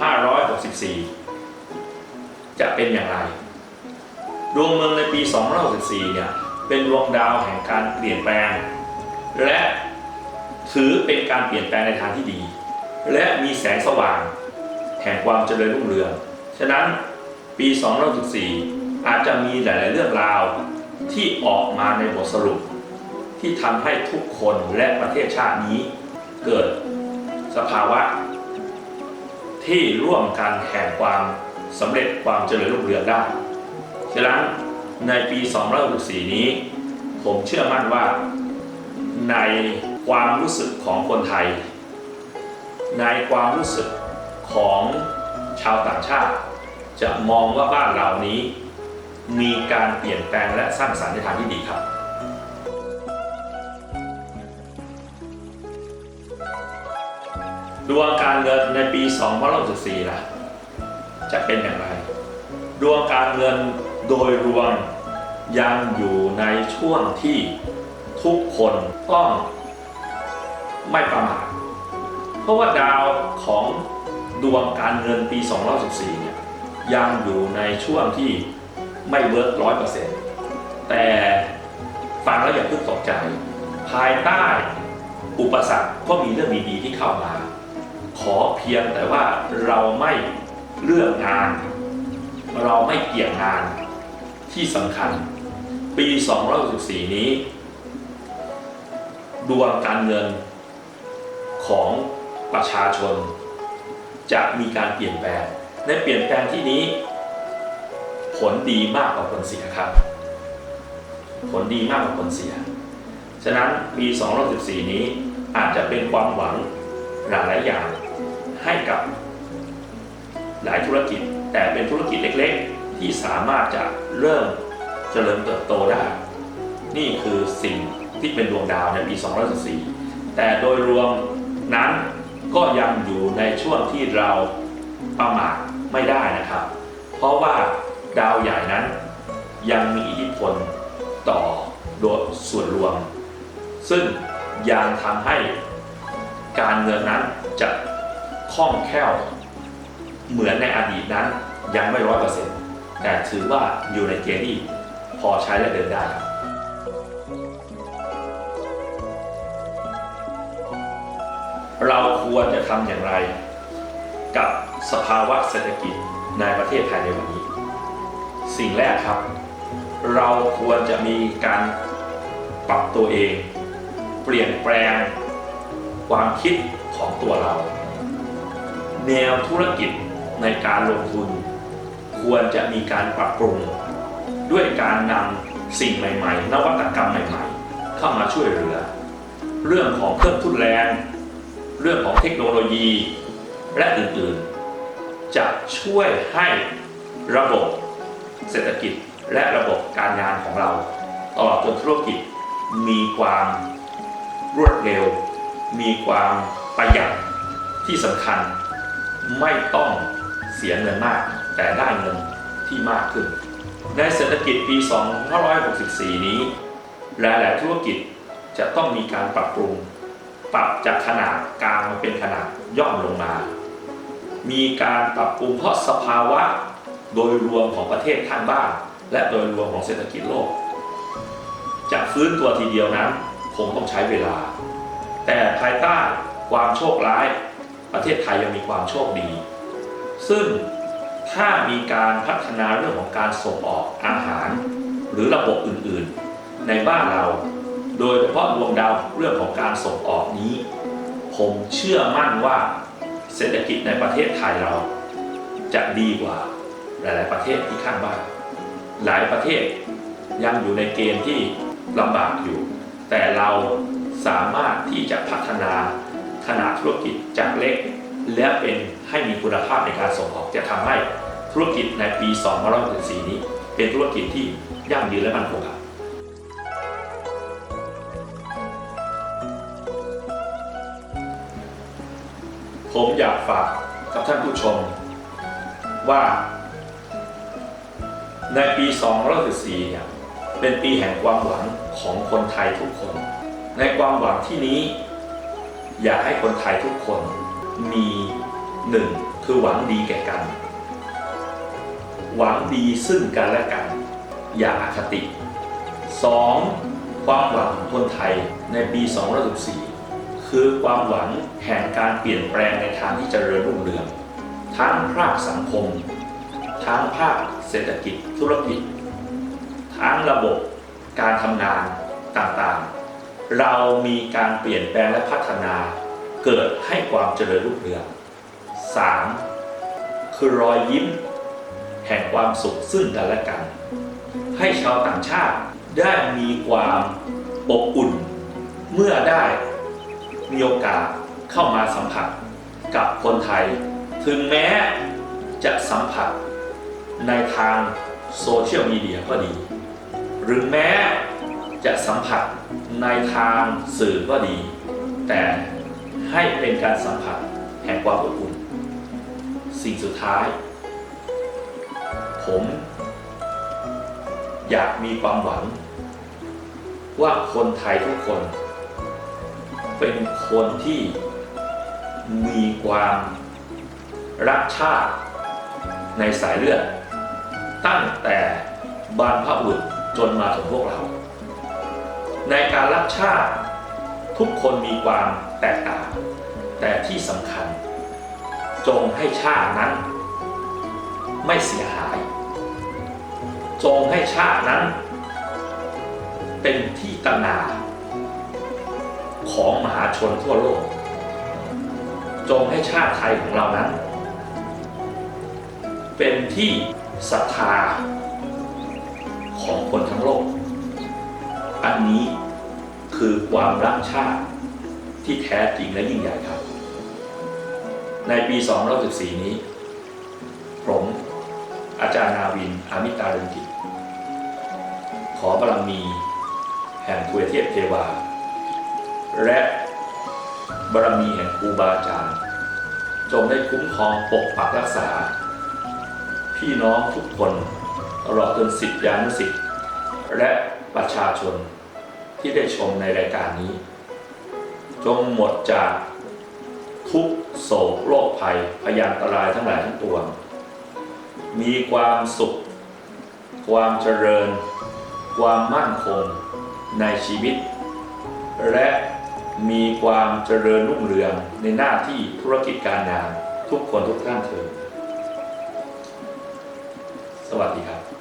2564 จะเป็นอย่างไร ดวงเมืองในปี2564เนี่ยเป็นดวงดาวแห่งการเปลี่ยนแปลง และถือเป็นการเปลี่ยนแปลงในทางที่ดี และมีแสงสว่าง แห่งความเจริญรุ่งเรือง ฉะนั้นปี 2564 อาจจะมีหลาย ๆ เรื่องราวที่ออกมาในบทสรุป ที่ทำให้ทุกคนและประเทศชาตินี้เกิดสภาวะ ที่ร่วมกันแห่งความสำเร็จความเจริญรุ่งเรืองได้ฉะนั้นในปี 2564 นี้ ผมเชื่อมั่นว่า ในความรู้สึกของคนไทย ในความรู้สึกของชาวต่างชาติ จะมองว่าบ้านเรานี้ มีการเปลี่ยนแปลงและสร้างสรรค์ในทางที่ดีครับ ดวงการเงินในปี2564ล่ะ จะเป็นอย่างไร ดวงการเงินโดยรวมยังอยู่ในช่วงที่ทุกคนต้องไม่ประมาท เพราะว่าดาวของดวงการเงินปี 2014เนี่ยยังอยู่ในช่วงที่ไม่เวิร์กร้อยเปอร์เซ็นต์แต่ฟังแล้วอย่าเพิ่งตกใจ ภายใต้อุปสรรคก็มีเรื่องดีๆที่เข้ามา ขอเพียงแต่ว่าเราไม่เลือกงาน เราไม่เกี่ยงงานที่สำคัญ ปี2014นี้ ดวงการเงินของประชาชน จะมีการเปลี่ยนแปลง ในเปลี่ยนแปลงที่นี้ ผลดีมากกว่าผลเสียครับ ผลดีมากกว่าผลเสีย ฉะนั้นปี2014 นี้อาจจะเป็นความหวังหลายๆอย่าง ให้กับหลายธุรกิจ แต่เป็นธุรกิจเล็กๆ ที่สามารถจะเริ่มเจริญเติบโตได้ นี่คือสิ่งที่เป็นดวงดาวในปี 2014 แต่โดยรวมนั้นก็ยังอยู่ในช่วงที่เราประมาทไม่ได้นะครับ เพราะว่าดาวใหญ่นั้นยังมีอิทธิพลต่อโดยส่วนรวม ซึ่งยังทำให้การเงินนั้นจะ คล่องแคล่วเหมือนในอดีตนั้นยังไม่ร้อยเปอร์เซ็นต์แต่ถือว่าอยู่ในเกณฑ์ที่พอใช้และเดินได้ครับเราควรจะทำอย่างไรกับสภาวะเศรษฐกิจในประเทศไทยในวันนี้ สิ่งแรกครับ เราควรจะมีการปรับตัวเอง เปลี่ยนแปลงความคิดของตัวเรา แนวธุรกิจในการลงทุน ควรจะมีการปรับปรุง ด้วยการนำสิ่งใหม่ๆ นวัตกรรมใหม่ๆ เข้ามาช่วยเหลือ เรื่องของเครื่องทุนแรง เรื่องของเทคโนโลยี และอื่นๆ จะช่วยให้ระบบเศรษฐกิจและระบบการงานของเรา ตลอดจนธุรกิจมีความรวดเร็ว มีความประหยัดที่สำคัญ ไม่ต้องเสียเงินมาก แต่ได้เงินที่มากขึ้น ในเศรษฐกิจปี 2564 นี้ หลายๆธุรกิจจะต้องมีการปรับปรุง ปรับจากขนาดกลางมาเป็นขนาดย่อมลงมา มีการปรับปรุงเพราะสภาวะโดยรวมของประเทศข้างบ้าน และโดยรวมของเศรษฐกิจโลก จะฟื้นตัวทีเดียวนั้นคงต้องใช้เวลา แต่ภายใต้ความโชคร้าย ประเทศไทยยังมีความโชคดี ซึ่งถ้ามีการพัฒนาเรื่องของการส่งออกอาหาร หรือระบบอื่นๆ ในบ้านเรา โดยเฉพาะดวงดาวเรื่องของการส่งออกนี้ ผมเชื่อมั่นว่าเศรษฐกิจในประเทศไทยเรา จะดีกว่าหลาย ๆ ประเทศที่ข้างบ้าน หลายประเทศยังอยู่ในเกณฑ์ที่ลำบากอยู่ แต่เราสามารถที่จะพัฒนา ขนาดธุรกิจจากเล็ก และเป็นให้มีคุณภาพในการส่งออกจะทำให้ธุรกิจในปี2064นี้ เป็นธุรกิจที่ยั่งยืนและมั่นคงครับผมอยากฝากกับท่านผู้ชม ว่า ในปี2014เนี่ยเป็นปีแห่งความหวังของคนไทยทุกคน ในความหวังที่นี้ อยากให้คนไทยทุกคนมีหนึ่งคือหวังดีแก่กัน หวังดีซึ่งกันและกัน อย่าอาคติ 2. ความหวังของคนไทยในปี2014คือความหวังแห่งการเปลี่ยนแปลงในทางที่เจริญรุ่งเรือง ทั้งภาคสังคม ทั้งภาคเศรษฐกิจธุรกิจ ทั้งระบบการทำงานต่างๆ เรามีการเปลี่ยนแปลงและพัฒนาเกิดให้ความเจริญรุ่งเรือง 3. คือรอยยิ้ม แห่งความสุขซึ่งกันและกัน ให้ชาวต่างชาติได้มีความอบอุ่น เมื่อได้มีโอกาสเข้ามาสัมผัสกับคนไทย ถึงแม้จะสัมผัสในทางโซเชียลมีเดียก็ดี หรือแม้ จะสัมผัสในทางสื่อก็ดี แต่ให้เป็นการสัมผัสแห่งความอบอุ่น สิ่งสุดท้าย ผม อยากมีความหวัง ว่าคนไทยทุกคน เป็นคนที่มีความรักชาติในสายเลือด ตั้งแต่บรรพบุรุษจนมาถึงพวกเรา ในการรักชาติทุกคนมีความแตกต่าง แต่ที่สำคัญ จงให้ชาตินั้น ไม่เสียหาย จงให้ชาตินั้น เป็นที่ตนาของมหาชนทั่วโลก จงให้ชาติไทยของเรานั้น เป็นที่ศรัทธาของคนทั้งโลก อันนี้คือความรักชาติที่แท้จริงและยิ่งใหญ่ครับ ในปี 2014 นี้ ผมอาจารย์นาวิน อามิตาเรืองกิจขอบารมี แห่งทวยเทพเทวา และบารมีแห่งครูบาอาจารย์ จงได้คุ้มครองปกปักรักษา พี่น้องทุกคนตลอดจนสิทธิานุสิทธิ์และ ประชาชนที่ได้ชมในรายการนี้ จงหมดจากทุกโศกโรคภัยพยานตรายทั้งหลายทั้งปวง มีความสุข ความเจริญ ความมั่นคงในชีวิต และมีความเจริญรุ่งเรืองในหน้าที่ธุรกิจการงานทุกคนทุกท่านเถิดสวัสดีครับ